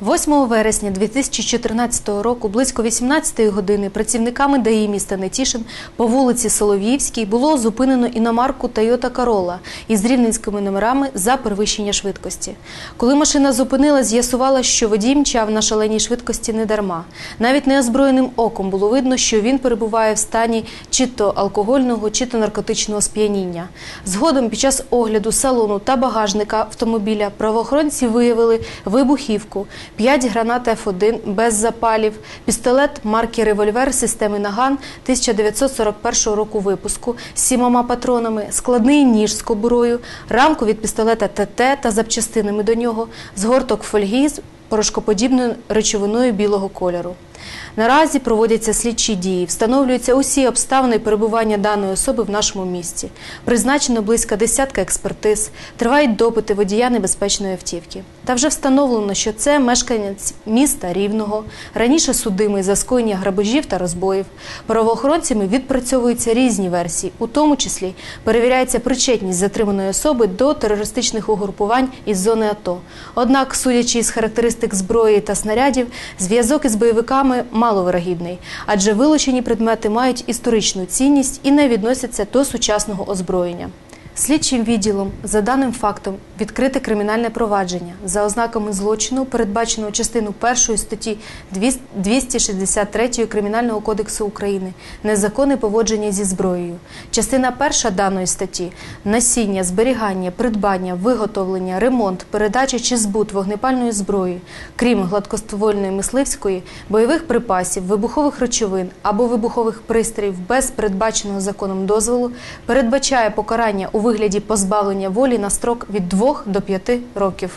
8 вересня 2014 року близько 18 години працівниками ДАІ міста Нетішин по вулиці Солов'ївській було зупинено іномарку Toyota Corolla із рівненськими номерами за перевищення швидкості. Коли машина зупинила, з'ясувала, що водій мчав на шаленій швидкості не дарма. Навіть неозброєним оком було видно, що він перебуває в стані чи то алкогольного, чи то наркотичного сп'яніння. Згодом під час огляду салону та багажника автомобіля правоохоронці виявили вибухівку, 5 гранат Ф1 без запалів, пістолет марки револьвер системи Наган 1941 року випуску з сімома патронами, складний ніж з кобурою, рамку від пістолета ТТ та запчастинами до нього, згорток фольги з порошкоподібною речовиною білого кольору. Наразі проводяться слідчі дії, встановлюються усі обставини перебування даної особи в нашому місті. Призначено близько десятка експертиз, тривають допити водія небезпечної автівки. Та вже встановлено, що це мешканець міста Рівного, раніше судимий за скоєння грабежів та розбоїв. Правоохоронцями відпрацьовуються різні версії, у тому числі перевіряється причетність затриманої особи до терористичних угрупувань із зони АТО. Однак, судячи із характеристик зброї та снарядів, зв'язок із бойовиками маловирогідний, адже вилучені предмети мають історичну цінність і не відносяться до сучасного озброєння. Слідчим відділом за даним фактом відкрите кримінальне провадження за ознаками злочину, передбаченого частину 1 статті 263 Кримінального кодексу України незаконне поводження зі зброєю. Частина 1 даної статті насіння, зберігання, придбання, виготовлення, ремонт, передача чи збут вогнепальної зброї, крім гладкоствольної мисливської, бойових припасів, вибухових речовин або вибухових пристроїв без передбаченого законом дозволу, передбачає покарання у вигляді позбавлення волі на строк від 2 до 5 років.